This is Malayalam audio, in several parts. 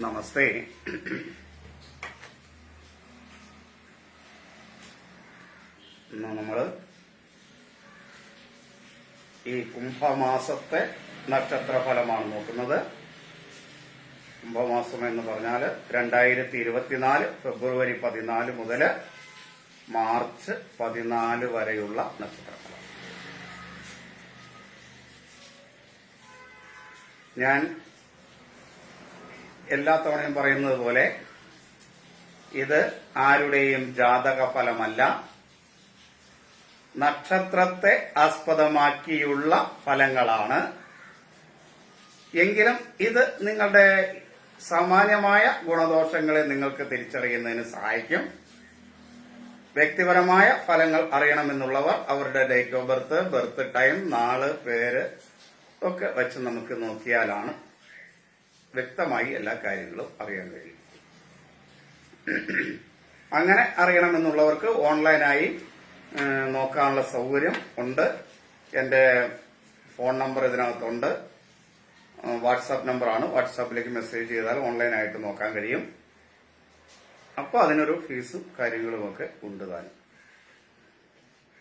നമസ്തേ. നമ്മൾ ഈ കുംഭമാസത്തെ നക്ഷത്ര ഫലമാണ് നോക്കുന്നത്. കുംഭമാസം എന്ന് പറഞ്ഞാൽ രണ്ടായിരത്തി ഇരുപത്തിനാല് ഫെബ്രുവരി പതിനാല് മുതൽ മാർച്ച് പതിനാല് വരെയുള്ള നക്ഷത്രഫലം. ഞാൻ എല്ലാ തവണയും പറയുന്നത് പോലെ ഇത് ആരുടെയും ജാതക ഫലമല്ല നക്ഷത്രത്തെ ആസ്പദമാക്കിയുള്ള ഫലങ്ങളാണ്. എങ്കിലും ഇത് നിങ്ങളുടെ സാമാന്യമായ ഗുണദോഷങ്ങളെ നിങ്ങൾക്ക് തിരിച്ചറിയുന്നതിന് സഹായിക്കും. വ്യക്തിപരമായ ഫലങ്ങൾ അറിയണമെന്നുള്ളവർ അവരുടെ date of birth birth time നാൾ പേര് ഒക്കെ വെച്ച് നമുക്ക് നോക്കിയാലാണ് വ്യക്തമായി എല്ലാ കാര്യങ്ങളും അറിയാൻ കഴിയും. അങ്ങനെ അറിയണമെന്നുള്ളവർക്ക് ഓൺലൈനായി നോക്കാനുള്ള സൗകര്യം ഉണ്ട്. എന്റെ ഫോൺ നമ്പർ ഇതിനകത്തുണ്ട്. വാട്സാപ്പ് നമ്പറാണ്. വാട്സാപ്പിലേക്ക് മെസ്സേജ് ചെയ്താൽ ഓൺലൈനായിട്ട് നോക്കാൻ കഴിയും. അപ്പോൾ അതിനൊരു ഫീസും കാര്യങ്ങളുമൊക്കെ ഉണ്ട് താനും.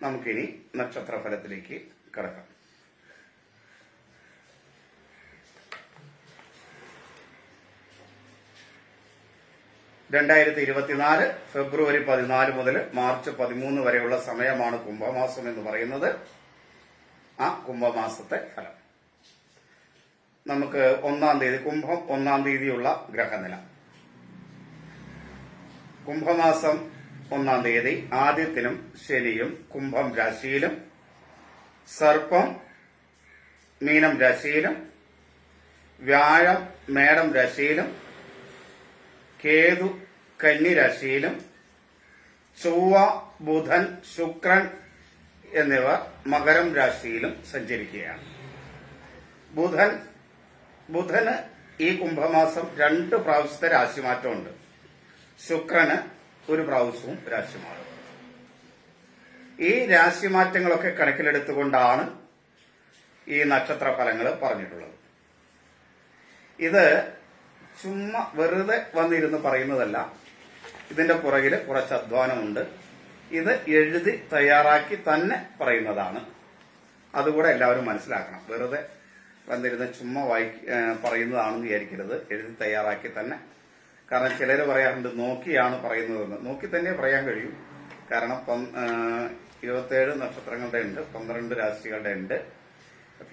നമുക്കിനി നക്ഷത്രഫലത്തിലേക്ക് കിടക്കാം. രണ്ടായിരത്തി ഇരുപത്തിനാല് ഫെബ്രുവരി പതിനാല് മുതൽ മാർച്ച് പതിമൂന്ന് വരെയുള്ള സമയമാണ് കുംഭമാസം എന്ന് പറയുന്നത്. ആ കുംഭമാസത്തെ ഫലം. നമുക്ക് ഒന്നാം തീയതി കുംഭം ഒന്നാം തീയതിയുള്ള ഗ്രഹനില. കുംഭമാസം ഒന്നാം തീയതി ആദ്യത്തിനും ശനിയും കുംഭം രാശിയിലും സർപ്പം മീനം രാശിയിലും വ്യാഴം മേടം രാശിയിലും കേതു കന്നി രാശിയിലും ചൊവ്വ ബുധൻ ശുക്രൻ എന്നിവ മകരം രാശിയിലും സഞ്ചരിക്കുകയാണ്. ബുധൻ ബുധന് ഈ കുംഭമാസം രണ്ട് പ്രാവശ്യത്തെ രാശിമാറ്റമുണ്ട്. ശുക്രന് ഒരു പ്രാവശ്യവും രാശിമാറും. ഈ രാശിമാറ്റങ്ങളൊക്കെ കണക്കിലെടുത്തുകൊണ്ടാണ് ഈ നക്ഷത്ര ഫലങ്ങൾ പറഞ്ഞിട്ടുള്ളത്. ഇത് ചുമ്മാ വെറുതെ വന്നിരുന്ന് പറയുന്നതല്ല. ഇതിന്റെ പുറകിൽ കുറച്ച് അധ്വാനമുണ്ട്. ഇത് എഴുതി തയ്യാറാക്കി തന്നെ പറയുന്നതാണ്. അതുകൂടെ എല്ലാവരും മനസ്സിലാക്കണം. വെറുതെ വന്നിരുന്ന് ചുമ്മാ വായി പറയുന്നതാണെന്ന് വിചാരിക്കരുത്. എഴുതി തയ്യാറാക്കി തന്നെ. കാരണം ചിലർ പറയാറുണ്ട് നോക്കിയാണ് പറയുന്നതെന്ന്. നോക്കി തന്നെ പറയാൻ കഴിയും. കാരണം ഇരുപത്തേഴ് നക്ഷത്രങ്ങളുടെ ഉണ്ട് പന്ത്രണ്ട് രാശികളുടെ ഉണ്ട്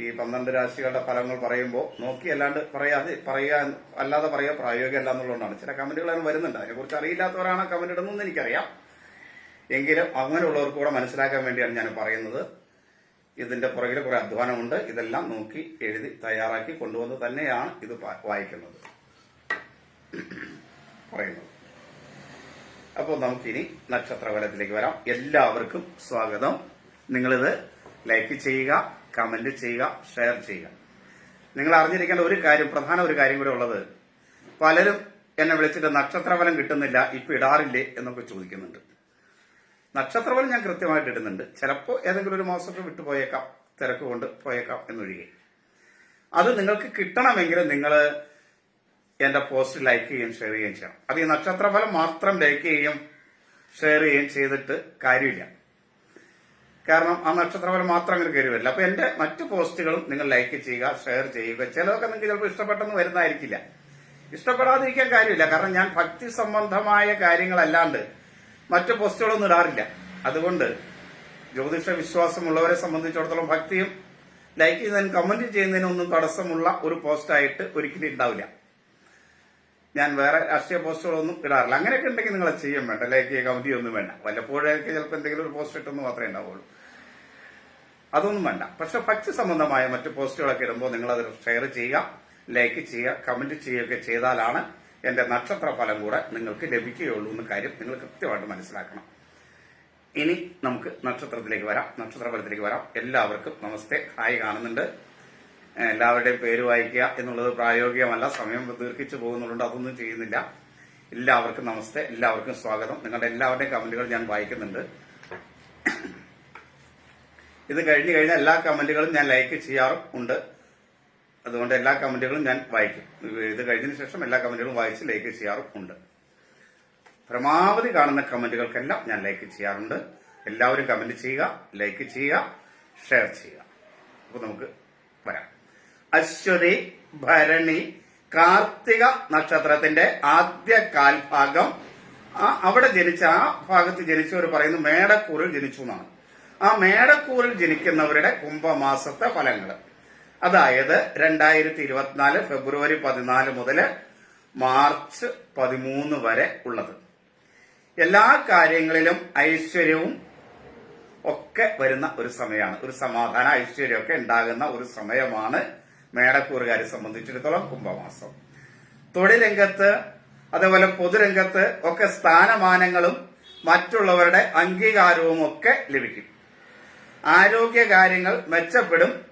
ഈ പന്ത്രണ്ട് രാശികളുടെ ഫലങ്ങൾ പറയുമ്പോൾ നോക്കി അല്ലാണ്ട് പറയാതെ പറയാൻ അല്ലാതെ പറയാ പ്രായോഗികമല്ല എന്നുള്ളതാണ് ചില കമന്റുകൾ അതിന് വരുന്നുണ്ട്. അതിനെക്കുറിച്ച് അറിയില്ലാത്തവരാണ് കമന്റ് ഇടുന്നതെന്ന് എനിക്കറിയാം. എങ്കിലും അങ്ങനെയുള്ളവർക്ക് കൂടെ മനസ്സിലാക്കാൻ വേണ്ടിയാണ് ഞാൻ പറയുന്നത്. ഇതിന്റെ പുറകിൽ കുറെ അധ്വാനമുണ്ട്. ഇതെല്ലാം നോക്കി എഴുതി തയ്യാറാക്കി കൊണ്ടുവന്ന് തന്നെയാണ് ഇത് വായിക്കുന്നത്. പറയുന്നത് അപ്പോൾ നമുക്കിനി നക്ഷത്രഫലത്തിലേക്ക് വരാം. എല്ലാവർക്കും സ്വാഗതം. നിങ്ങളിത് ലൈക്ക് ചെയ്യുക കമന്റ് ചെയ്യുക ഷെയർ ചെയ്യുക. നിങ്ങൾ അറിഞ്ഞിരിക്കേണ്ട ഒരു കാര്യം പ്രധാന ഒരു കാര്യം കൂടെ ഉള്ളത്. പലരും എന്നെ വിളിച്ചിട്ട് നക്ഷത്രഫലം കിട്ടുന്നില്ല ഇപ്പൊ ഇടാറില്ലേ എന്നൊക്കെ ചോദിക്കുന്നുണ്ട്. നക്ഷത്രഫലം ഞാൻ കൃത്യമായിട്ട് ഇടുന്നുണ്ട്. ചിലപ്പോൾ ഏതെങ്കിലും ഒരു മാസമൊക്കെ വിട്ടുപോയേക്കാം തിരക്ക് കൊണ്ട് പോയേക്കാം എന്നൊഴികെ. അത് നിങ്ങൾക്ക് കിട്ടണമെങ്കിൽ നിങ്ങൾ എന്റെ പോസ്റ്റ് ലൈക്ക് ചെയ്യുകയും ഷെയർ ചെയ്യുകയും ചെയ്യണം. അത് ഈ നക്ഷത്രഫലം മാത്രം ലൈക്ക് ചെയ്യുകയും ഷെയർ ചെയ്യുകയും ചെയ്തിട്ട് കാര്യമില്ല. കാരണം ആ നക്ഷത്രഫലം മാത്രം അങ്ങനെ കയറി വരില്ല. അപ്പൊ എന്റെ മറ്റു പോസ്റ്റുകളും നിങ്ങൾ ലൈക്ക് ചെയ്യുക ഷെയർ ചെയ്യുക. ചിലതൊക്കെ നിങ്ങൾക്ക് ചിലപ്പോൾ ഇഷ്ടപ്പെട്ടെന്ന് വരുന്നതായിരിക്കില്ല. ഇഷ്ടപ്പെടാതിരിക്കാൻ കാര്യമില്ല. കാരണം ഞാൻ ഭക്തി സംബന്ധമായ കാര്യങ്ങളല്ലാണ്ട് മറ്റു പോസ്റ്റുകളൊന്നും ഇടാറില്ല. അതുകൊണ്ട് ജ്യോതിഷ വിശ്വാസമുള്ളവരെ സംബന്ധിച്ചിടത്തോളം ഭക്തിയും ലൈക്ക് ചെയ്യുന്നതിനും കമന്റ് ചെയ്യുന്നതിനും ഒന്നും തടസ്സമുള്ള ഒരു പോസ്റ്റായിട്ട് ഒരിക്കലും ഉണ്ടാവില്ല. ഞാൻ വേറെ രാഷ്ട്രീയ പോസ്റ്റുകളൊന്നും ഇടാറില്ല. അങ്ങനെയൊക്കെ ഉണ്ടെങ്കിൽ നിങ്ങൾ ചെയ്യാൻ വേണ്ട. ലൈക്ക് ചെയ്യുക കമന്റ് ചെയ്യൊന്നും വേണ്ട. വല്ലപ്പോഴൊക്കെ ചിലപ്പോൾ എന്തെങ്കിലും ഒരു പോസ്റ്റ് ഇട്ടെന്ന് മാത്രമേ ഉണ്ടാവുള്ളൂ. അതൊന്നും വേണ്ട. പക്ഷെ പക്ഷി സംബന്ധമായ മറ്റു പോസ്റ്റുകളൊക്കെ ഇടുമ്പോൾ നിങ്ങൾ അത് ഷെയർ ചെയ്യുക ലൈക്ക് ചെയ്യുക കമന്റ് ചെയ്യുക ചെയ്താലാണ് എന്റെ നക്ഷത്ര ഫലം കൂടെ നിങ്ങൾക്ക് ലഭിക്കുകയുള്ളൂ എന്ന കാര്യം നിങ്ങൾ കൃത്യമായിട്ട് മനസ്സിലാക്കണം. ഇനി നമുക്ക് നക്ഷത്രത്തിലേക്ക് വരാം. നക്ഷത്ര ഫലത്തിലേക്ക് വരാം. എല്ലാവർക്കും നമസ്തേ. ഹായ് കാണുന്നുണ്ട്. എല്ലാവരുടെയും പേര് വായിക്കുക എന്നുള്ളത് പ്രായോഗികമല്ല. സമയം ദീർഘിച്ചു പോകുന്നുണ്ട് അതൊന്നും ചെയ്യുന്നില്ല. എല്ലാവർക്കും നമസ്തേ. എല്ലാവർക്കും സ്വാഗതം. നിങ്ങളുടെ എല്ലാവരുടെയും കമന്റുകൾ ഞാൻ വായിക്കുന്നുണ്ട്. ഇത് കഴിഞ്ഞു കഴിഞ്ഞാൽ എല്ലാ കമന്റുകളും ഞാൻ ലൈക്ക് ചെയ്യാറും ഉണ്ട്. അതുകൊണ്ട് എല്ലാ കമന്റുകളും ഞാൻ വായിക്കും. ഇത് കഴിഞ്ഞതിന് ശേഷം എല്ലാ കമന്റുകളും വായിച്ച് ലൈക്ക് ചെയ്യാറും ഉണ്ട്. പരമാവധി കാണുന്ന കമന്റുകൾക്കെല്ലാം ഞാൻ ലൈക്ക് ചെയ്യാറുണ്ട്. എല്ലാവരും കമന്റ് ചെയ്യുക ലൈക്ക് ചെയ്യുക ഷെയർ ചെയ്യുക. അപ്പൊ നമുക്ക് വരാം. അശ്വതി ഭരണി കാർത്തിക നക്ഷത്രത്തിന്റെ ആദ്യ കാൽഭാഗം. അവിടെ ജനിച്ച ആ ഭാഗത്ത് ജനിച്ചവർ പറയുന്നു മേടക്കൂറിൽ ജനിച്ചു എന്നാണ്. ആ മേടക്കൂറിൽ ജനിക്കുന്നവരുടെ കുംഭമാസത്തെ ഫലങ്ങൾ അതായത് രണ്ടായിരത്തി ഇരുപത്തിനാല് ഫെബ്രുവരി പതിനാല് മുതൽ മാർച്ച് പതിമൂന്ന് വരെ ഉള്ളത്. എല്ലാ കാര്യങ്ങളിലും ഐശ്വര്യവും ഒക്കെ വരുന്ന ഒരു സമയമാണ്. ഒരു സമാധാന ഐശ്വര്യമൊക്കെ ഉണ്ടാകുന്ന ഒരു സമയമാണ് മേടക്കൂറുകാരെ സംബന്ധിച്ചിടത്തോളം കുംഭമാസം. തൊഴിൽ രംഗത്ത് അതേപോലെ പൊതുരംഗത്ത് ഒക്കെ സ്ഥാനമാനങ്ങളും മറ്റുള്ളവരുടെ അംഗീകാരവും ഒക്കെ ലഭിക്കും. ആരോഗ്യ കാര്യങ്ങൾ മെച്ചപ്പെടും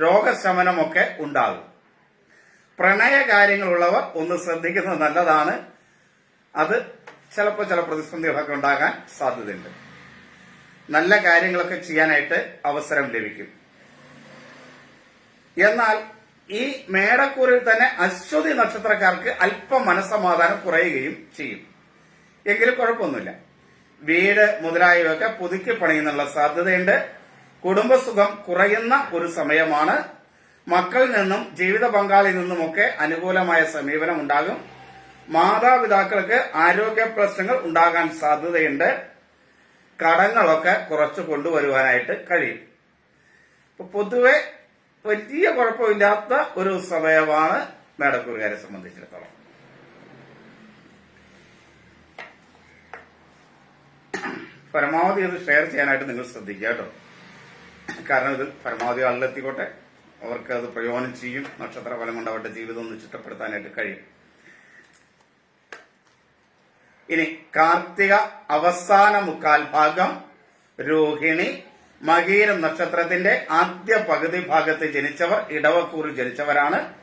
രോഗശമനമൊക്കെ ഉണ്ടാകും. പ്രണയകാര്യങ്ങളുള്ളവർ ഒന്ന് ശ്രദ്ധിക്കുന്നത് നല്ലതാണ്. അത് ചിലപ്പോൾ ചില പ്രതിസന്ധികളൊക്കെ ഉണ്ടാകാൻ സാധ്യതയുണ്ട്. നല്ല കാര്യങ്ങളൊക്കെ ചെയ്യാനായിട്ട് അവസരം ലഭിക്കും. എന്നാൽ ഈ മേടക്കൂറിൽ തന്നെ അശ്വതി നക്ഷത്രക്കാർക്ക് അല്പം മനസ്സമാധാനം കുറയുകയും ചെയ്യും. എങ്കിലും കുഴപ്പമൊന്നുമില്ല. വീട് മുതലായവയൊക്കെ പുതുക്കി പണിയുന്നുള്ള സാധ്യതയുണ്ട്. കുടുംബസുഖം കുറയുന്ന ഒരു സമയമാണ്. മക്കളിൽ നിന്നും ജീവിത പങ്കാളിൽ നിന്നുമൊക്കെ അനുകൂലമായ സമീപനം ഉണ്ടാകും. മാതാപിതാക്കൾക്ക് ആരോഗ്യ പ്രശ്നങ്ങൾ ഉണ്ടാകാൻ സാധ്യതയുണ്ട്. കടങ്ങളൊക്കെ കുറച്ച് കൊണ്ടുവരുവാനായിട്ട് കഴിയും. പൊതുവെ വലിയ കുഴപ്പമില്ലാത്ത ഒരു സമയമാണ് മേടക്കൂറുകാരെ സംബന്ധിച്ചിടത്തോളം. പരമാവധി ഇത് ഷെയർ ചെയ്യാനായിട്ട് നിങ്ങൾ ശ്രദ്ധിക്കുക കേട്ടോ. കാരണം ഇത് പരമാവധി ആളിലെത്തിക്കോട്ടെ അവർക്ക് അത് പ്രയോജനം ചെയ്യും. നക്ഷത്ര ഫലം കൊണ്ട് അവരുടെ ജീവിതം ഒന്ന് ചിട്ടപ്പെടുത്താനായിട്ട് കഴിയും. ഇനി കാർത്തിക അവസാന മുക്കാൽ ഭാഗം. രോഹിണി മകീരം നക്ഷത്രത്തിന്റെ ആദ്യ പകുതി ഭാഗത്ത് ജനിച്ചവർ ഇടവക്കൂറിൽ ജനിച്ചവരാണ്.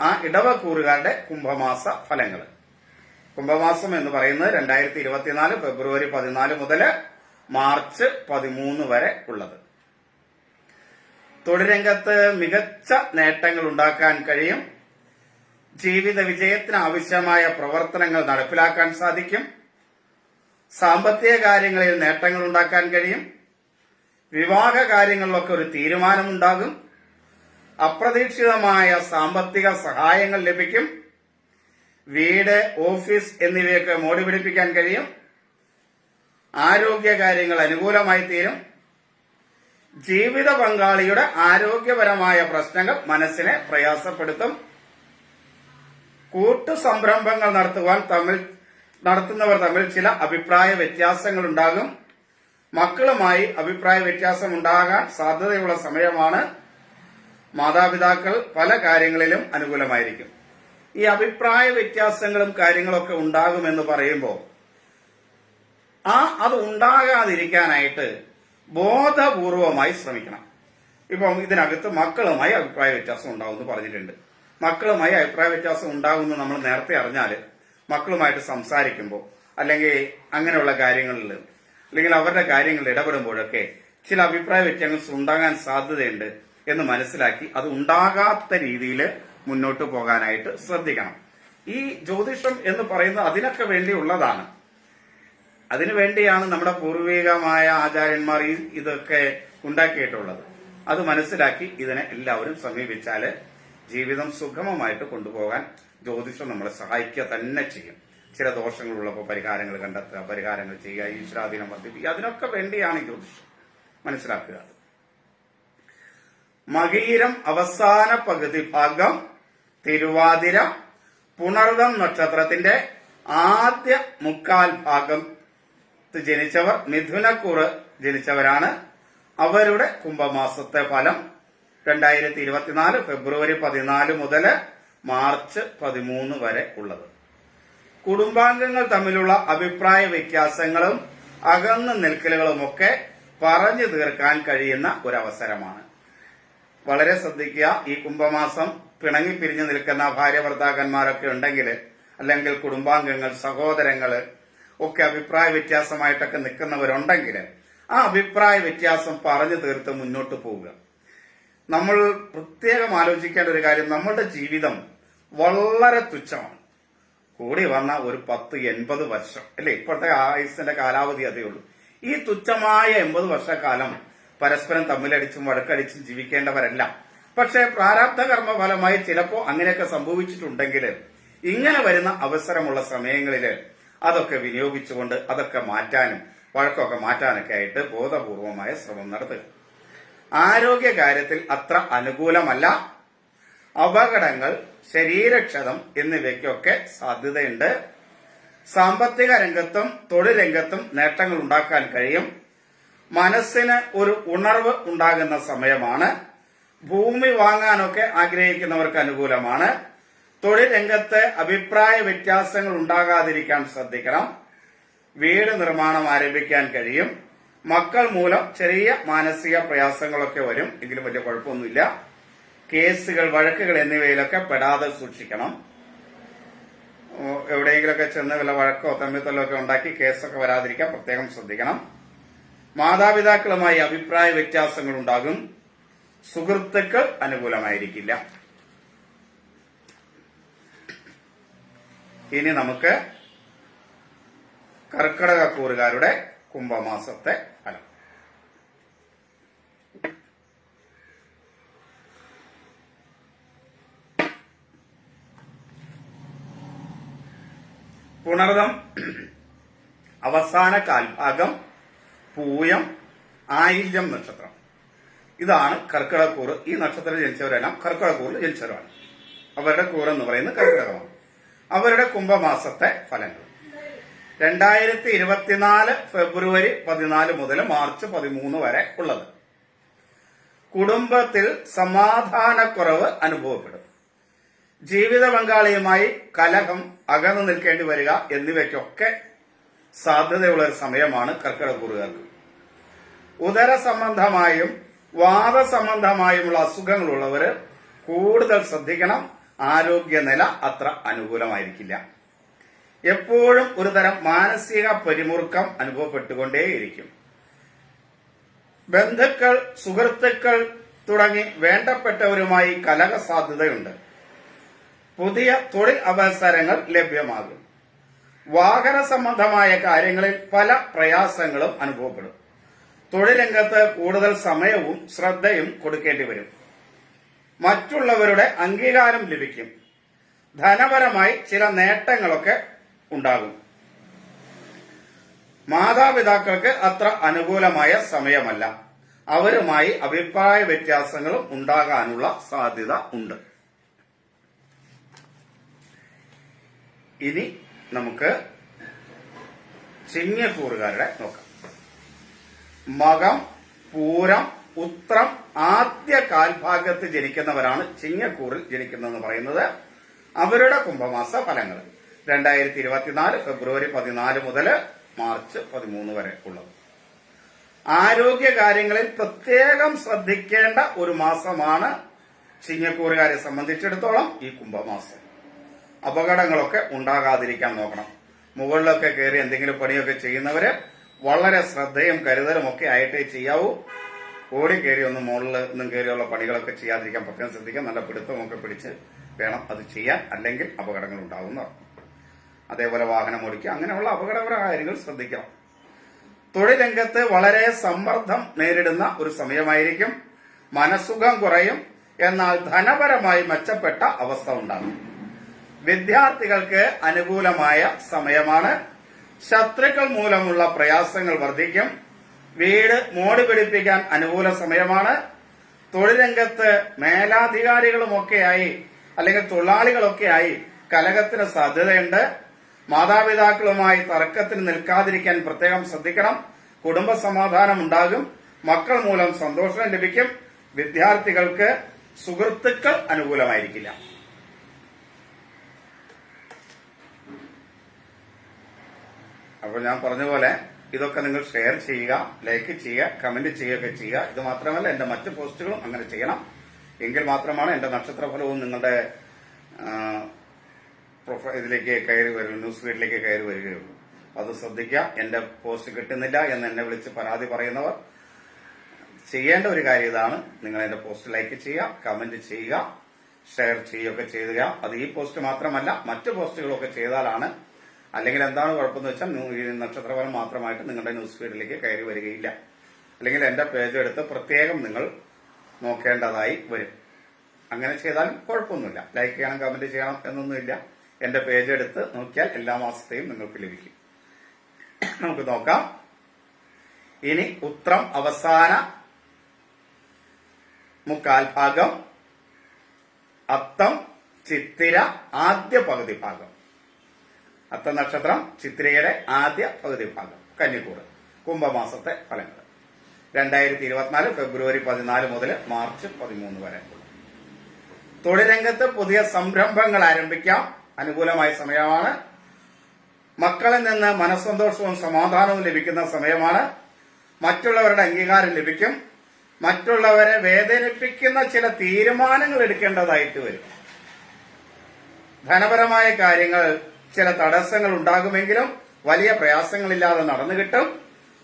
ആ ഇടവക്കൂറുകാരുടെ കുംഭമാസ ഫലങ്ങൾ. കുംഭമാസം എന്ന് പറയുന്നത് രണ്ടായിരത്തി ഇരുപത്തിനാല് ഫെബ്രുവരി പതിനാല് മുതൽ മാർച്ച് പതിമൂന്ന് വരെ ഉള്ളത്. തൊഴിൽ രംഗത്ത് മികച്ച നേട്ടങ്ങൾ ഉണ്ടാക്കാൻ കഴിയും. ജീവിത വിജയത്തിന് ആവശ്യമായ പ്രവർത്തനങ്ങൾ നടപ്പിലാക്കാൻ സാധിക്കും. സാമ്പത്തിക കാര്യങ്ങളിൽ നേട്ടങ്ങൾ ഉണ്ടാക്കാൻ കഴിയും. വിവാഹ കാര്യങ്ങളിലൊക്കെ ഒരു തീരുമാനമുണ്ടാകും. അപ്രതീക്ഷിതമായ സാമ്പത്തിക സഹായങ്ങൾ ലഭിക്കും. വീട് ഓഫീസ് എന്നിവയൊക്കെ മോടി പിടിപ്പിക്കാൻ കഴിയും. ആരോഗ്യ കാര്യങ്ങൾ അനുകൂലമായി തീരും. ജീവിത പങ്കാളിയുടെ ആരോഗ്യപരമായ പ്രശ്നങ്ങൾ മനസ്സിനെ പ്രയാസപ്പെടുത്തും. കൂട്ടു സംരംഭങ്ങൾ നടത്തുവാൻ തമ്മിൽ നടത്തുന്നവർ തമ്മിൽ ചില അഭിപ്രായ വ്യത്യാസങ്ങൾ ഉണ്ടാകും മക്കളുമായി അഭിപ്രായ വ്യത്യാസം ഉണ്ടാകാൻ സാധ്യതയുള്ള സമയമാണ്. മാതാപിതാക്കൾ പല കാര്യങ്ങളിലും അനുകൂലമായിരിക്കും. ഈ അഭിപ്രായ വ്യത്യാസങ്ങളും കാര്യങ്ങളൊക്കെ ഉണ്ടാകുമെന്ന് പറയുമ്പോൾ ആ അത് ഉണ്ടാകാതിരിക്കാനായിട്ട് ബോധപൂർവമായി ശ്രമിക്കണം. ഇപ്പം ഇതിനകത്ത് മക്കളുമായി അഭിപ്രായ വ്യത്യാസം ഉണ്ടാവും എന്ന് പറഞ്ഞിട്ടുണ്ട്. മക്കളുമായി അഭിപ്രായ വ്യത്യാസം ഉണ്ടാകുമെന്ന് നമ്മൾ നേരത്തെ അറിഞ്ഞാൽ മക്കളുമായിട്ട് സംസാരിക്കുമ്പോൾ അല്ലെങ്കിൽ അങ്ങനെയുള്ള കാര്യങ്ങളിൽ അല്ലെങ്കിൽ അവരുടെ കാര്യങ്ങളിൽ ഇടപെടുമ്പോഴൊക്കെ ചില അഭിപ്രായ വ്യത്യാസങ്ങൾ ഉണ്ടാകാൻ സാധ്യതയുണ്ട് എന്ന് മനസ്സിലാക്കി അത് ഉണ്ടാകാത്ത രീതിയിൽ മുന്നോട്ട് പോകാനായിട്ട് ശ്രദ്ധിക്കണം. ഈ ജ്യോതിഷം എന്ന് പറയുന്നത് അതിനൊക്കെ വേണ്ടിയുള്ളതാണ്. അതിനു വേണ്ടിയാണ് നമ്മുടെ പൂർവികമായ ആചാര്യന്മാർ ഇതൊക്കെ ഉണ്ടാക്കിയിട്ടുള്ളത്. അത് മനസ്സിലാക്കി ഇതിനെ എല്ലാവരും സമീപിച്ചാൽ ജീവിതം സുഗമമായിട്ട് കൊണ്ടുപോകാൻ ജ്യോതിഷം നമ്മളെ സഹായിക്കുക തന്നെ ചെയ്യും. ചില ദോഷങ്ങളുള്ളപ്പോൾ പരിഹാരങ്ങൾ കണ്ടെത്തുക പരിഹാരങ്ങൾ ചെയ്യുക ഈശ്വരാധീനം വർദ്ധിപ്പിക്കുക. അതിനൊക്കെ വേണ്ടിയാണ് ജ്യോതിഷം. മനസ്സിലാക്കുക. മകീരം അവസാന പകുതി ഭാഗം തിരുവാതിര പുണർദം നക്ഷത്രത്തിന്റെ ആദ്യ മുക്കാൽ ഭാഗം ജനിച്ചവർ മിഥുനക്കൂറ് ജനിച്ചവരാണ്. അവരുടെ കുംഭമാസത്തെ ഫലം രണ്ടായിരത്തി ഇരുപത്തിനാല് ഫെബ്രുവരി പതിനാല് മുതൽ മാർച്ച് പതിമൂന്ന് വരെ ഉള്ളത്. കുടുംബാംഗങ്ങൾ തമ്മിലുള്ള അഭിപ്രായ വ്യത്യാസങ്ങളും അകന്നു നിൽക്കലുകളുമൊക്കെ പറഞ്ഞു തീർക്കാൻ കഴിയുന്ന ഒരവസരമാണ്. വളരെ ശ്രദ്ധിക്കുക ഈ കുംഭമാസം പിണങ്ങി പിരിഞ്ഞു നിൽക്കുന്ന ഭാര്യ ഭർത്താക്കന്മാരൊക്കെ ഉണ്ടെങ്കിൽ അല്ലെങ്കിൽ കുടുംബാംഗങ്ങൾ സഹോദരങ്ങൾ ഒക്കെ അഭിപ്രായ വ്യത്യാസമായിട്ടൊക്കെ നിൽക്കുന്നവരുണ്ടെങ്കിൽ ആ അഭിപ്രായ വ്യത്യാസം പറഞ്ഞു തീർത്ത് മുന്നോട്ട് പോവുക. നമ്മൾ പ്രത്യേകം ആലോചിക്കേണ്ട ഒരു കാര്യം നമ്മളുടെ ജീവിതം വളരെ തുച്ഛമാണ്. കൂടി വന്ന ഒരു പത്ത് എൺപത് വർഷം അല്ലെ? ഇപ്പോഴത്തെ ആയുസിന്റെ കാലാവധി അതേ ഉള്ളൂ. ഈ തുച്ഛമായ എൺപത് വർഷക്കാലം പരസ്പരം തമ്മിലടിച്ചും വഴക്കടിച്ചും ജീവിക്കേണ്ടവരല്ല. പക്ഷെ പ്രാരാബ്ധ കർമ്മ ഫലമായി ചിലപ്പോ അങ്ങനെയൊക്കെ സംഭവിച്ചിട്ടുണ്ടെങ്കിൽ ഇങ്ങനെ വരുന്ന അവസരമുള്ള സമയങ്ങളിൽ അതൊക്കെ വിനിയോഗിച്ചുകൊണ്ട് അതൊക്കെ മാറ്റാനും വഴക്കമൊക്കെ മാറ്റാനൊക്കെ ആയിട്ട് ബോധപൂർവമായ ശ്രമം നടത്തുക. ആരോഗ്യ കാര്യത്തിൽ അത്ര അനുകൂലമല്ല. അപകടങ്ങൾ ശരീരക്ഷതം എന്നിവയ്ക്കൊക്കെ സാധ്യതയുണ്ട്. സാമ്പത്തിക രംഗത്തും തൊഴിൽ രംഗത്തും നേട്ടങ്ങൾ ഉണ്ടാക്കാൻ കഴിയും. മനസ്സിന് ഒരു ഉണർവ് ഉണ്ടാകുന്ന സമയമാണ്. ഭൂമി വാങ്ങാനൊക്കെ ആഗ്രഹിക്കുന്നവർക്ക് അനുകൂലമാണ്. തൊഴിൽ രംഗത്ത് അഭിപ്രായ വ്യത്യാസങ്ങൾ ഉണ്ടാകാതിരിക്കാൻ ശ്രദ്ധിക്കണം. വീട് നിർമ്മാണം ആരംഭിക്കാൻ കഴിയും. മക്കൾ മൂലം ചെറിയ മാനസിക പ്രയാസങ്ങളൊക്കെ വരും. എങ്കിലും വലിയ കുഴപ്പമൊന്നുമില്ല. കേസുകൾ വഴക്കുകൾ എന്നിവയിലൊക്കെ പെടാതെ സൂക്ഷിക്കണം. എവിടെയെങ്കിലുമൊക്കെ ചെന്ന് വല്ല വഴക്കോ തമ്മിത്തല്ലോ ഒക്കെ ഉണ്ടാക്കി കേസൊക്കെ വരാതിരിക്കാൻ പ്രത്യേകം ശ്രദ്ധിക്കണം. മാതാപിതാക്കളുമായി അഭിപ്രായ വ്യത്യാസങ്ങൾ ഉണ്ടാകും. സുഹൃത്തുക്കൾ അനുകൂലമായിരിക്കില്ല. ഇനി നമുക്ക് കർക്കിടക കൂറുകാരുടെ കുംഭമാസത്തെ ഫലം. പുണർദം അവസാന കാൽഭാഗം പൂയം ആയില്യം നക്ഷത്രം. ഇതാണ് കർക്കിടക്കൂറ് ഈ നക്ഷത്രത്തിൽ ജനിച്ചവരെല്ലാം കർക്കിടക്കൂറിൽ ജനിച്ചവരാണ്. അവരുടെ കൂറെന്ന് പറയുന്നത് കർക്കിടകമാണ്. അവരുടെ കുംഭമാസത്തെ ഫലങ്ങൾ. രണ്ടായിരത്തി ഇരുപത്തിനാല് ഫെബ്രുവരി പതിനാല് മുതൽ മാർച്ച് പതിമൂന്ന് വരെ ഉള്ളത്. കുടുംബത്തിൽ സമാധാനക്കുറവ് അനുഭവപ്പെടും. ജീവിത പങ്കാളിയുമായി കലഹം അകന്നു നിൽക്കേണ്ടി വരിക എന്നിവയ്ക്കൊക്കെ സാധ്യതയുള്ള ഒരു സമയമാണ് കർക്കിടകൂറുകാർക്ക് ഉദര സംബന്ധമായും വാദ സംബന്ധമായുമുള്ള അസുഖങ്ങളുള്ളവര് കൂടുതൽ ശ്രദ്ധിക്കണം. ആരോഗ്യനില അത്ര അനുകൂലമായിരിക്കില്ല. എപ്പോഴും ഒരു തരം മാനസിക പരിമുറുക്കം അനുഭവപ്പെട്ടുകൊണ്ടേയിരിക്കും. ബന്ധുക്കൾ സുഹൃത്തുക്കൾ തുടങ്ങി വേണ്ടപ്പെട്ടവരുമായി കലഹ സാധ്യതയുണ്ട്. പുതിയ തൊഴിൽ അവസരങ്ങൾ ലഭ്യമാകും. വാഹന സംബന്ധമായ കാര്യങ്ങളിൽ പല പ്രയാസങ്ങളും അനുഭവപ്പെടും. തൊഴിൽ രംഗത്ത് കൂടുതൽ സമയവും ശ്രദ്ധയും കൊടുക്കേണ്ടി വരും. മറ്റുള്ളവരുടെ അംഗീകാരം ലഭിക്കും. ധനപരമായി ചില നേട്ടങ്ങളൊക്കെ ഉണ്ടാകും. മാതാപിതാക്കൾക്ക് അത്ര അനുകൂലമായ സമയമല്ല. അവരുമായി അഭിപ്രായ വ്യത്യാസങ്ങളും ഉണ്ടാകാനുള്ള സാധ്യത ഉണ്ട്. ഇനി നമുക്ക് ചിങ്ങക്കൂറുകാരുടെ നോക്കാം. മകം പൂരം ഉത്രം ആദ്യ കാൽഭാഗത്ത് ജനിക്കുന്നവരാണ് ചിങ്ങക്കൂറിൽ ജനിക്കുന്നതെന്ന് പറയുന്നത്. അവരുടെ കുംഭമാസ ഫലങ്ങൾ. രണ്ടായിരത്തി ഇരുപത്തിനാല് ഫെബ്രുവരി പതിനാല് മുതൽ മാർച്ച് പതിമൂന്ന് വരെ ഉള്ളത്. ആരോഗ്യ കാര്യങ്ങളിൽ പ്രത്യേകം ശ്രദ്ധിക്കേണ്ട ഒരു മാസമാണ് ചിങ്ങക്കൂറുകാരെ സംബന്ധിച്ചിടത്തോളം ഈ കുംഭമാസം. അപകടങ്ങളൊക്കെ ഉണ്ടാകാതിരിക്കാൻ നോക്കണം. മുകളിലൊക്കെ കയറി എന്തെങ്കിലും പണിയൊക്കെ ചെയ്യുന്നവര് വളരെ ശ്രദ്ധയും കരുതലും ഒക്കെ ആയിട്ടേ ചെയ്യാവൂ. ഓടി കയറി ഒന്ന് മുകളിൽ നിന്നും കയറിയുള്ള പണികളൊക്കെ ചെയ്യാതിരിക്കാൻ പ്രത്യേകം ശ്രദ്ധിക്കാം. നല്ല പിടുത്തമൊക്കെ പിടിച്ച് വേണം അത് ചെയ്യാൻ അല്ലെങ്കിൽ അപകടങ്ങൾ ഉണ്ടാവുന്ന അതേപോലെ വാഹനം ഓടിക്കുക. അങ്ങനെയുള്ള അപകടകര കാര്യങ്ങൾ ശ്രദ്ധിക്കണം. തൊഴിൽ രംഗത്ത് വളരെ സമ്മർദ്ദം നേരിടുന്ന ഒരു സമയമായിരിക്കും. മനസുഖം കുറയും. എന്നാൽ ധനപരമായി മെച്ചപ്പെട്ട അവസ്ഥ ഉണ്ടാകും. വിദ്യാർത്ഥികൾക്ക് അനുകൂലമായ സമയമാണ്. ശത്രുക്കൾ മൂലമുള്ള പ്രയാസങ്ങൾ വർദ്ധിക്കും. വീട് മോടി പിടിപ്പിക്കാൻ അനുകൂല സമയമാണ്. തൊഴിലംഗത്ത് മേലാധികാരികളുമൊക്കെയായി അല്ലെങ്കിൽ തൊഴിലാളികളൊക്കെയായി കലഹത്തിന് സാധ്യതയുണ്ട്. മാതാപിതാക്കളുമായി തർക്കത്തിന് നിൽക്കാതിരിക്കാൻ പ്രത്യേകം ശ്രദ്ധിക്കണം. കുടുംബ സമാധാനം ഉണ്ടാകും. മക്കൾ മൂലം സന്തോഷം ലഭിക്കും. വിദ്യാർത്ഥികൾക്ക് സുഹൃത്തുക്കൾ അനുകൂലമായിരിക്കില്ല. അപ്പോൾ ഞാൻ പറഞ്ഞ പോലെ ഇതൊക്കെ നിങ്ങൾ ഷെയർ ചെയ്യുക ലൈക്ക് ചെയ്യുക കമന്റ് ചെയ്യുകയൊക്കെ ചെയ്യുക. ഇത് മാത്രമല്ല എന്റെ മറ്റ് പോസ്റ്റുകളും അങ്ങനെ ചെയ്യണം. എങ്കിൽ മാത്രമാണ് എന്റെ നക്ഷത്രഫലവും നിങ്ങളുടെ ഇതിലേക്ക് കയറി വരുള്ളൂ ന്യൂസ് ഫീഡിലേക്ക് കയറി വരികയുള്ളൂ. അത് ശ്രദ്ധിക്കുക. എന്റെ പോസ്റ്റ് കിട്ടുന്നില്ല എന്ന് എന്നെ വിളിച്ച് പരാതി പറയുന്നവർ ചെയ്യേണ്ട ഒരു കാര്യം ഇതാണ്. നിങ്ങൾ എന്റെ പോസ്റ്റ് ലൈക്ക് ചെയ്യുക കമന്റ് ചെയ്യുക ഷെയർ ചെയ്യുകയൊക്കെ ചെയ്യുക അത് ഈ പോസ്റ്റ് മാത്രമല്ല മറ്റു പോസ്റ്റുകളൊക്കെ ചെയ്താലാണ് അല്ലെങ്കിൽ എന്താണ് കുഴപ്പമെന്ന് വെച്ചാൽ നക്ഷത്രഫലം മാത്രമായിട്ട് നിങ്ങളുടെ ന്യൂസ് ഫീഡിലേക്ക് കയറി വരികയില്ല. അല്ലെങ്കിൽ എന്റെ പേജ് എടുത്ത് പ്രത്യേകം നിങ്ങൾ നോക്കേണ്ടതായി വരും. അങ്ങനെ ചെയ്താൽ കുഴപ്പമൊന്നുമില്ല. ലൈക്ക് ചെയ്യണം കമന്റ് ചെയ്യണം എന്നൊന്നുമില്ല. എന്റെ പേജ് എടുത്ത് നോക്കിയാൽ എല്ലാ മാസത്തെയും നിങ്ങൾക്ക് ലഭിക്കും. നമുക്ക് നോക്കാം. ഇനി ഉത്രം അവസാന മുക്കാൽ ഭാഗം അത്തം ചിത്തിര ആദ്യ പകുതി ഭാഗം. അത്തം നക്ഷത്രം ചിത്തിരയുടെ ആദ്യ പകുതി ഭാഗം കന്നിക്കൂട് കുംഭമാസത്തെ ഫലങ്ങൾ. രണ്ടായിരത്തി ഇരുപത്തിനാല് ഫെബ്രുവരി പതിനാല് മുതൽ മാർച്ച് പതിമൂന്ന് വരെ. തൊഴിൽ രംഗത്ത് പുതിയ സംരംഭങ്ങൾ ആരംഭിക്കാം. അനുകൂലമായ സമയമാണ്. മക്കളിൽ നിന്ന് മനസ്സന്തോഷവും സമാധാനവും ലഭിക്കുന്ന സമയമാണ്. മറ്റുള്ളവരുടെ അംഗീകാരം ലഭിക്കും. മറ്റുള്ളവരെ വേദനിപ്പിക്കുന്ന ചില തീരുമാനങ്ങൾ എടുക്കേണ്ടതായിട്ട് വരും. ധനപരമായ കാര്യങ്ങൾ ചില തടസ്സങ്ങൾ ഉണ്ടാകുമെങ്കിലും വലിയ പ്രയാസങ്ങളില്ലാതെ നടന്നു കിട്ടും.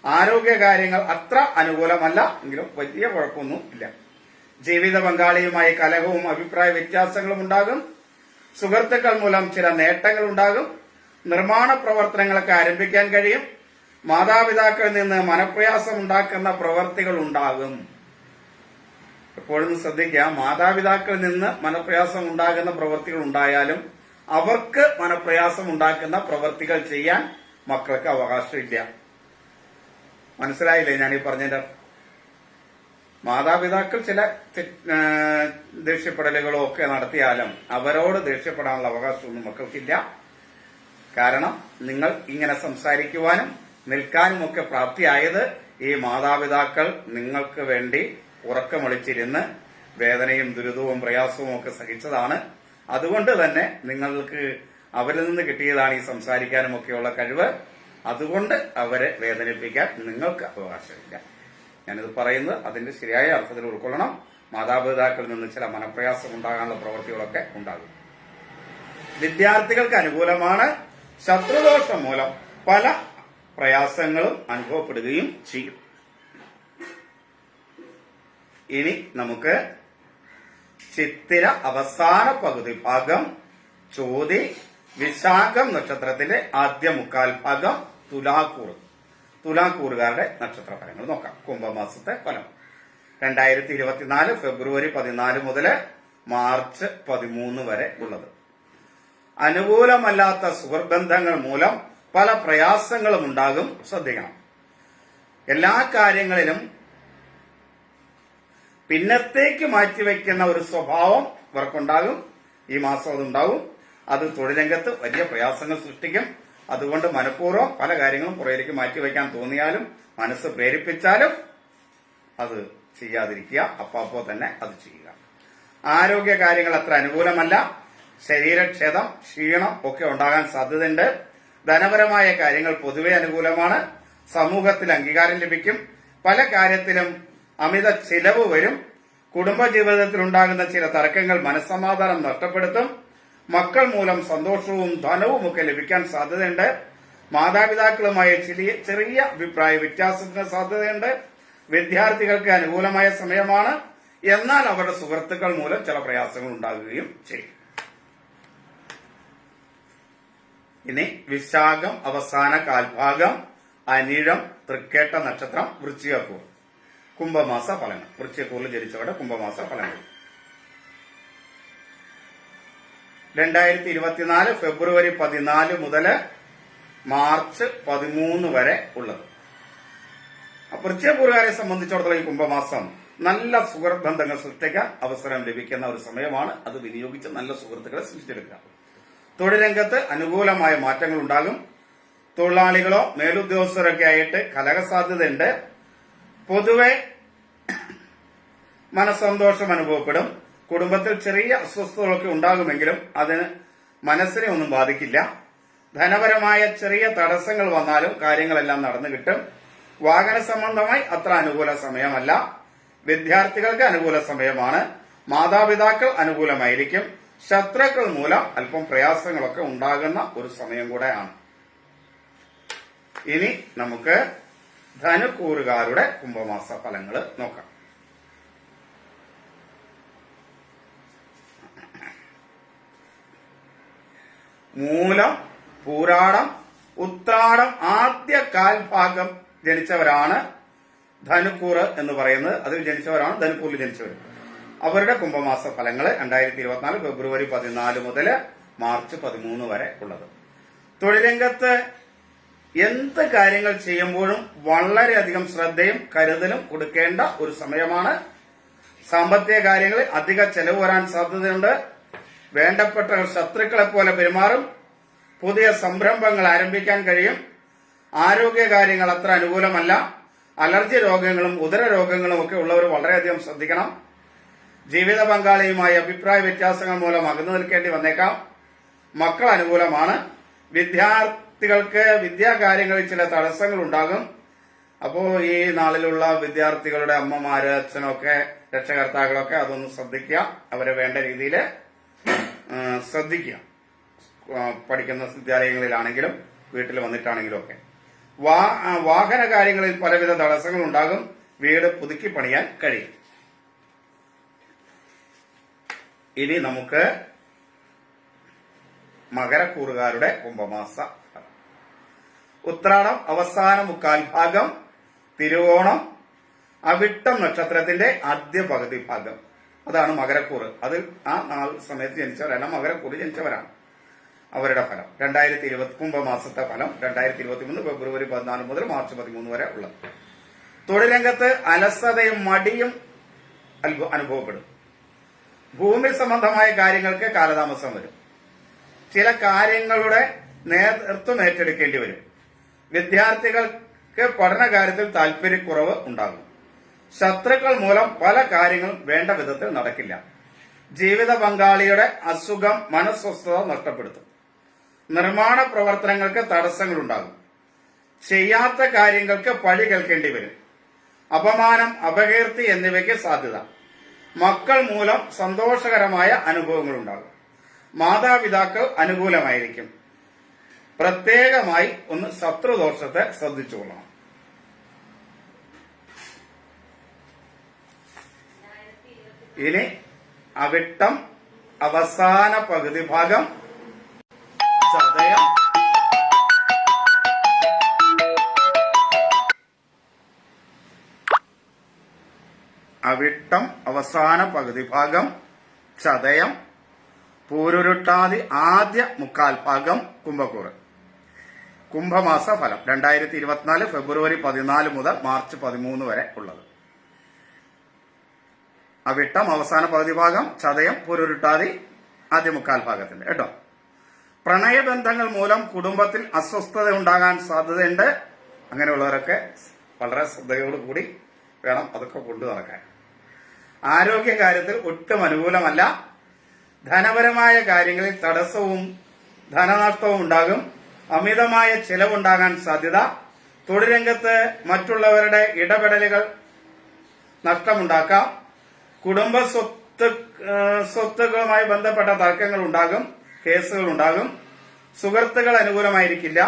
ആരോഗ്യ കാര്യങ്ങൾ അത്ര അനുകൂലമല്ല എങ്കിലും വലിയ കുഴപ്പമൊന്നും ഇല്ല. ജീവിത പങ്കാളിയുമായി കലഹവും അഭിപ്രായ വ്യത്യാസങ്ങളും ഉണ്ടാകും. സുഹൃത്തുക്കൾ മൂലം ചില നേട്ടങ്ങൾ ഉണ്ടാകും. നിർമ്മാണ പ്രവർത്തനങ്ങളൊക്കെ ആരംഭിക്കാൻ കഴിയും. മാതാപിതാക്കളിൽ നിന്ന് മനപ്രയാസം ഉണ്ടാക്കുന്ന പ്രവർത്തികൾ ഉണ്ടാകും. എപ്പോഴും ശ്രദ്ധിക്കുക മാതാപിതാക്കളിൽ നിന്ന് മനപ്രയാസം ഉണ്ടാകുന്ന പ്രവർത്തികൾ ഉണ്ടായാലും അവർക്ക് മനപ്രയാസം ഉണ്ടാക്കുന്ന പ്രവർത്തികൾ ചെയ്യാൻ മക്കൾക്ക് അവകാശമില്ല. മനസ്സിലായില്ലേ ഞാൻ ഈ പറഞ്ഞതിന്റെ മാതാപിതാക്കൾ ചില ദേഷ്യപ്പെടലുകളോ ഒക്കെ നടത്തിയാലും അവരോട് ദേഷ്യപ്പെടാനുള്ള അവകാശമൊന്നും മക്കൾക്കില്ല. കാരണം നിങ്ങൾ ഇങ്ങനെ സംസാരിക്കുവാനും നിൽക്കാനും ഒക്കെ പ്രാപ്തിയായത് ഈ മാതാപിതാക്കൾ നിങ്ങൾക്ക് വേണ്ടി ഉറക്കമൊളിച്ചിരുന്ന് വേദനയും ദുരിതവും പ്രയാസവും ഒക്കെ സഹിച്ചതാണ്. അതുകൊണ്ട് തന്നെ നിങ്ങൾക്ക് അവരിൽ നിന്ന് കിട്ടിയതാണ് ഈ സംസാരിക്കാനും ഒക്കെയുള്ള കഴിവ്. അതുകൊണ്ട് അവരെ വേദനിപ്പിക്കാൻ നിങ്ങൾക്ക് അവകാശമില്ല. ഞാനിത് പറയുന്നത് അതിന്റെ ശരിയായ അർത്ഥത്തിൽ ഉൾക്കൊള്ളണം. മാതാപിതാക്കളിൽ നിന്ന് ചില മനപ്രയാസം ഉണ്ടാകാനുള്ള പ്രവൃത്തികളൊക്കെ ഉണ്ടാകും. വിദ്യാർത്ഥികൾക്ക് അനുകൂലമാണ്. ശത്രുദോഷം മൂലം പല പ്രയാസങ്ങളും അനുഭവപ്പെടുകയും ചെയ്യും. ഇനി നമുക്ക് ചിത്തിര അവസാന പകുതി ഭാഗം ചോതി വിശാഖം നക്ഷത്രത്തിന്റെ ആദ്യ മുക്കാൽ ഭാഗം തുലാക്കൂർ. തുലാക്കൂറുകാരുടെ നക്ഷത്ര ഫലങ്ങൾ നോക്കാം. കുംഭമാസത്തെ ഫലം. രണ്ടായിരത്തി ഇരുപത്തിനാല് ഫെബ്രുവരി പതിനാല് മുതൽ മാർച്ച് പതിമൂന്ന് വരെ ഉള്ളത്. അനുകൂലമല്ലാത്ത സുഹൃബന്ധങ്ങൾ മൂലം പല പ്രയാസങ്ങളും ഉണ്ടാകും. ശ്രദ്ധിക്കണം. എല്ലാ കാര്യങ്ങളിലും പിന്നത്തേക്ക് മാറ്റിവെക്കുന്ന ഒരു സ്വഭാവം ഇവർക്കുണ്ടാകും. ഈ മാസം അതുണ്ടാവും അത് തൊഴിലംഗത്ത് വലിയ പ്രയാസങ്ങൾ സൃഷ്ടിക്കും. അതുകൊണ്ട് മനഃപൂർവം പല കാര്യങ്ങളും പുറയിലേക്ക് മാറ്റിവെക്കാൻ തോന്നിയാലും മനസ്സ് പ്രേരിപ്പിച്ചാലും അത് ചെയ്യാതിരിക്കുക. അപ്പാപ്പോ തന്നെ അത് ചെയ്യുക. ആരോഗ്യ കാര്യങ്ങൾ അത്ര അനുകൂലമല്ല. ശരീരക്ഷേതം ക്ഷീണം ഒക്കെ ഉണ്ടാകാൻ സാധ്യതയുണ്ട്. ധനപരമായ കാര്യങ്ങൾ പൊതുവെ അനുകൂലമാണ്. സമൂഹത്തിൽ അംഗീകാരം ലഭിക്കും. പല കാര്യത്തിലും അമിത ചിലവ് വരും. കുടുംബജീവിതത്തിൽ ഉണ്ടാകുന്ന ചില തർക്കങ്ങൾ മനസ്സമാധാനം നഷ്ടപ്പെടുത്തും. മക്കൾ മൂലം സന്തോഷവും ധനവും ഒക്കെ ലഭിക്കാൻ സാധ്യതയുണ്ട്. മാതാപിതാക്കളുമായി ചെറിയ ചെറിയ അഭിപ്രായ വ്യത്യാസത്തിന് സാധ്യതയുണ്ട്. വിദ്യാർത്ഥികൾക്ക് അനുകൂലമായ സമയമാണ്. എന്നാൽ അവരുടെ സുഹൃത്തുക്കൾ മൂലം ചില പ്രയാസങ്ങൾ ഉണ്ടാകുകയും ചെയ്യും. ഇനി വിശാഖം അവസാന കാൽഭാഗം. അനിഴം തൃക്കേട്ട നക്ഷത്രം വൃശ്ചികക്കൂർ കുംഭമാസ ഫലങ്ങൾ. വൃശ്ചികൂറിൽ ജനിച്ചവരുടെ കുംഭമാസ ഫലങ്ങൾ. രണ്ടായിരത്തി ഇരുപത്തിനാല് ഫെബ്രുവരി പതിനാല് മുതൽ മാർച്ച് പതിമൂന്ന് വരെ ഉള്ളത്. വൃശ്ചികക്കൂറുകാരെ സംബന്ധിച്ചിടത്തോളം ഈ കുംഭമാസം നല്ല സുഹൃത്ത് ബന്ധങ്ങൾ സൃഷ്ടിക്കാൻ അവസരം ലഭിക്കുന്ന ഒരു സമയമാണ്. അത് വിനിയോഗിച്ച് നല്ല സുഹൃത്തുക്കളെ സൃഷ്ടിച്ചെടുക്കുക. തൊഴിലംഗത്ത് അനുകൂലമായ മാറ്റങ്ങൾ ഉണ്ടാകും തൊഴിലാളികളോ മേലുദ്യോഗസ്ഥരൊക്കെ ആയിട്ട് കലഹ സാധ്യതയുണ്ട് പൊതുവെ മനസ്സന്തോഷം അനുഭവപ്പെടും. കുടുംബത്തിൽ ചെറിയ അസ്വസ്ഥതകളൊക്കെ ഉണ്ടാകുമെങ്കിലും അതിന് മനസ്സിനെ ഒന്നും ബാധിക്കില്ല. ധനപരമായ ചെറിയ തടസ്സങ്ങൾ വന്നാലും കാര്യങ്ങളെല്ലാം നടന്നു കിട്ടും. വാഹന സംബന്ധമായി അത്ര അനുകൂല സമയമല്ല. വിദ്യാർത്ഥികൾക്ക് അനുകൂല സമയമാണ്. മാതാപിതാക്കൾ അനുകൂലമായിരിക്കും. ശത്രുക്കൾ മൂലം അല്പം പ്രയാസങ്ങളൊക്കെ ഉണ്ടാകുന്ന ഒരു സമയം കൂടെയാണ്. ഇനി നമുക്ക് ധനുക്കൂറുകാരുടെ കുംഭമാസ ഫലങ്ങൾ നോക്കാം. മൂലം പൂരാടം ഉത്രാടം ആദ്യ കാൽഭാഗം ജനിച്ചവരാണ് ധനുക്കൂറ് എന്ന് പറയുന്നത്. അതിൽ ജനിച്ചവരാണ് ധനുക്കൂറിൽ ജനിച്ചവർ അവരുടെ കുംഭമാസ ഫലങ്ങൾ രണ്ടായിരത്തി ഇരുപത്തിനാല് ഫെബ്രുവരി പതിനാല് മുതൽ മാർച്ച് പതിമൂന്ന് വരെ ഉള്ളത്. തൊഴിലംഗത്ത് എന്ത് കാര്യങ്ങൾ ചെയ്യുമ്പോഴും വളരെയധികം ശ്രദ്ധയും കരുതലും കൊടുക്കേണ്ട ഒരു സമയമാണ്. സാമ്പത്തിക കാര്യങ്ങളിൽ അധിക ചെലവ് വരാൻ സാധ്യതയുണ്ട്. വേണ്ടപ്പെട്ട ശത്രുക്കളെ പോലെ പെരുമാറും. പുതിയ സംരംഭങ്ങൾ ആരംഭിക്കാൻ കഴിയും. ആരോഗ്യ കാര്യങ്ങൾ അത്ര അനുകൂലമല്ല. അലർജി രോഗങ്ങളും ഉദര രോഗങ്ങളും ഒക്കെ ഉള്ളവർ വളരെയധികം ശ്രദ്ധിക്കണം. ജീവിത പങ്കാളിയുമായി അഭിപ്രായ വ്യത്യാസങ്ങൾ മൂലം അകന്നു നിൽക്കേണ്ടി വന്നേക്കാം. മക്കൾ അനുകൂലമാണ്. വിദ്യാർത്ഥികൾക്ക് വിദ്യാകാര്യങ്ങളിൽ ചില തടസ്സങ്ങൾ ഉണ്ടാകും അപ്പോൾ ഈ നാളിലുള്ള വിദ്യാർത്ഥികളുടെ അമ്മമാര് അച്ഛനൊക്കെ രക്ഷകർത്താക്കളൊക്കെ അതൊന്ന് ശ്രദ്ധിക്കുക. അവരെ വേണ്ട രീതിയിൽ ശ്രദ്ധിക്കുക. പഠിക്കുന്ന വിദ്യാലയങ്ങളിലാണെങ്കിലും വീട്ടിൽ വന്നിട്ടാണെങ്കിലും ഒക്കെ. വാഹന കാര്യങ്ങളിൽ പലവിധ തടസ്സങ്ങൾ ഉണ്ടാകും വീട് പുതുക്കി പണിയാൻ കഴിയും. ഇനി നമുക്ക് മകരക്കൂറുകാരുടെ കുംഭമാസ ഉത്രാടം അവസാന മുക്കാൽ ഭാഗം തിരുവോണം അവിട്ടം നക്ഷത്രത്തിന്റെ ആദ്യ പകുതി ഭാഗം. അതാണ് മകരക്കൂറ്. അത് ആ നാൾ സമയത്ത് ജനിച്ചവരല്ല മകരക്കൂറ് ജനിച്ചവരാണ്. അവരുടെ ഫലം. രണ്ടായിരത്തി ഇരുപത്തി കുംഭമാസത്തെ ഫലം. രണ്ടായിരത്തി ഇരുപത്തി മൂന്ന് ഫെബ്രുവരി പതിനാല് മുതൽ മാർച്ച് പതിമൂന്ന് വരെ ഉള്ളത്. തൊഴിലംഗത്ത് അലസതയും മടിയും അനുഭവപ്പെടും. ഭൂമി സംബന്ധമായ കാര്യങ്ങൾക്ക് കാലതാമസം വരും. ചില കാര്യങ്ങളുടെ നേതൃത്വം ഏറ്റെടുക്കേണ്ടി വരും. വിദ്യാർത്ഥികൾക്ക് പഠന കാര്യത്തിൽ താല്പര്യക്കുറവ് ഉണ്ടാകും. ശത്രുക്കൾ മൂലം പല കാര്യങ്ങളും വേണ്ട വിധത്തിൽ നടക്കില്ല. ജീവിത പങ്കാളിയുടെ അസുഖം മനസ്വസ്ഥത നഷ്ടപ്പെടുത്തും. നിർമ്മാണ പ്രവർത്തനങ്ങൾക്ക് തടസ്സങ്ങളുണ്ടാകും ചെയ്യാത്ത കാര്യങ്ങൾക്ക് പഴി കേൾക്കേണ്ടി വരും. അപമാനം അപകീർത്തി എന്നിവയ്ക്ക് സാധ്യത. മക്കൾ മൂലം സന്തോഷകരമായ അനുഭവങ്ങളുണ്ടാകും മാതാപിതാക്കൾ അനുകൂലമായിരിക്കും. പ്രത്യേകമായി ഒന്ന് ശത്രുദോഷത്തെ ശ്രദ്ധിച്ചുകൊള്ളണം. ഇനി അവിട്ടം അവസാന പകുതി ഭാഗം ചതയം. അവിട്ടം അവസാന പകുതി ഭാഗം ചതയം. പൂരുരുട്ടാതി ആദ്യ മുക്കാൽ ഭാഗം കുംഭക്കൂറ്. കുംഭമാസ ഫലം രണ്ടായിരത്തി ഇരുപത്തിനാല് ഫെബ്രുവരി പതിനാല് മുതൽ മാർച്ച് പതിമൂന്ന് വരെ ഉള്ളത്. അവിട്ടം അവസാന പകുതി ഭാഗം ചതയം പൊരുരുട്ടാതി ആദ്യ മുക്കാൽ ഭാഗത്തിന്റെ കേട്ടോ? പ്രണയബന്ധങ്ങൾ മൂലം കുടുംബത്തിൽ അസ്വസ്ഥത ഉണ്ടാകാൻ സാധ്യതയുണ്ട്. അങ്ങനെയുള്ളവരൊക്കെ വളരെ ശ്രദ്ധയോടുകൂടി വേണം അതൊക്കെ കൊണ്ടു നടക്കാൻ. ആരോഗ്യ കാര്യത്തിൽ ഒട്ടും അനുകൂലമല്ല. ധനപരമായ കാര്യങ്ങളിൽ തടസ്സവും ധനനഷ്ടവും ഉണ്ടാകും. അമിതമായ ചെലവുണ്ടാകാൻ സാധ്യത തൊഴിലംഗത്ത് മറ്റുള്ളവരുടെ ഇടപെടലുകൾ നഷ്ടമുണ്ടാക്കാം കുടുംബ സ്വത്ത് സ്വത്തുക്കളുമായി ബന്ധപ്പെട്ട തർക്കങ്ങൾ ഉണ്ടാകും കേസുകൾ ഉണ്ടാകും സുഹൃത്തുക്കൾ അനുകൂലമായിരിക്കില്ല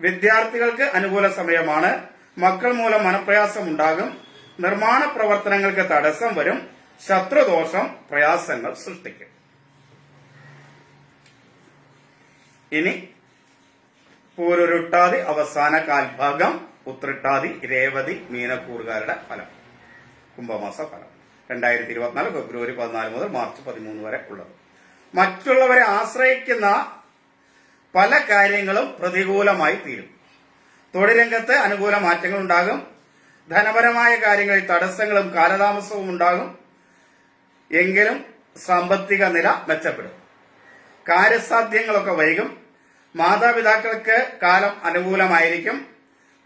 വിദ്യാർത്ഥികൾക്ക് അനുകൂല സമയമാണ് മക്കൾ മൂലം മനപ്രയാസം ഉണ്ടാകും നിർമ്മാണ പ്രവർത്തനങ്ങൾക്ക് തടസ്സം വരും ശത്രുദോഷം പ്രയാസങ്ങൾ സൃഷ്ടിക്കും. ഇനി പൂരുരുട്ടാതി അവസാന കാൽഭാഗം ഉത്രിട്ടാതി രേവതി മീനക്കൂറുകാരുടെ ഫലം. കുംഭമാസ ഫലം. രണ്ടായിരത്തി ഇരുപത്തിനാല് ഫെബ്രുവരി പതിനാല് മുതൽ മാർച്ച് പതിമൂന്ന് വരെ ഉള്ളത്. മറ്റുള്ളവരെ ആശ്രയിക്കുന്ന പല കാര്യങ്ങളും പ്രതികൂലമായി തീരും. തൊഴിലംഗത്ത് അനുകൂല മാറ്റങ്ങൾ ഉണ്ടാകും. ധനപരമായ കാര്യങ്ങളിൽ തടസ്സങ്ങളും കാലതാമസവും ഉണ്ടാകും. എങ്കിലും സാമ്പത്തിക നില മെച്ചപ്പെടും. കാര്യസാധ്യങ്ങളൊക്കെ വൈകും. മാതാപിതാക്കൾക്ക് കാലം അനുകൂലമായിരിക്കും.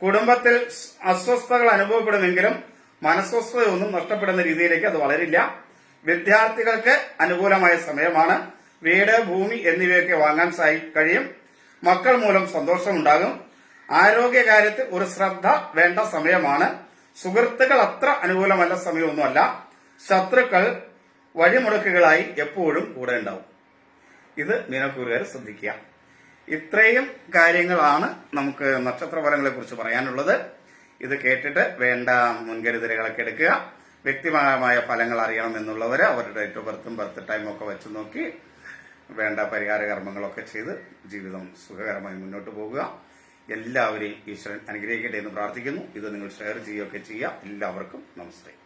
കുടുംബത്തിൽ അസ്വസ്ഥതകൾ അനുഭവപ്പെടുമെങ്കിലും മനസ്വസ്ഥതയൊന്നും നഷ്ടപ്പെടുന്ന രീതിയിലേക്ക് അത് വളരില്ല. വിദ്യാർത്ഥികൾക്ക് അനുകൂലമായ സമയമാണ്. വീട് ഭൂമി എന്നിവയൊക്കെ വാങ്ങാൻ കഴിയും. മക്കൾ മൂലം സന്തോഷമുണ്ടാകും. ആരോഗ്യകാര്യത്തിൽ ഒരു ശ്രദ്ധ വേണ്ട സമയമാണ്. സുഹൃത്തുക്കൾ അത്ര അനുകൂലമല്ല സമയമൊന്നുമല്ല. ശത്രുക്കൾ വഴിമുടക്കുകളായി എപ്പോഴും കൂടെ ഉണ്ടാവും. ഇത് മീനക്കൂറുകാർ ശ്രദ്ധിക്കുക. ഇത്രയും കാര്യങ്ങളാണ് നമുക്ക് നക്ഷത്രഫലങ്ങളെ കുറിച്ച് പറയാനുള്ളത്. ഇത് കേട്ടിട്ട് വേണ്ട മുൻകരുതലുകളൊക്കെ എടുക്കുക. വ്യക്തിപരമായ ഫലങ്ങൾ അറിയണം എന്നുള്ളവർ അവരുടെ ഡേറ്റ് ഓഫ് ബർത്തും ബർത്ത് ടൈമും ഒക്കെ വെച്ച് നോക്കി വേണ്ട പരിഹാര കർമ്മങ്ങളൊക്കെ ചെയ്ത് ജീവിതം സുഖകരമായി മുന്നോട്ട് പോകുക. എല്ലാവരെയും ഈശ്വരൻ അനുഗ്രഹിക്കട്ടെ എന്ന് പ്രാർത്ഥിക്കുന്നു. ഇത് നിങ്ങൾ ഷെയർ ചെയ്യുകയൊക്കെ ചെയ്യുക. എല്ലാവർക്കും നമസ്തേ.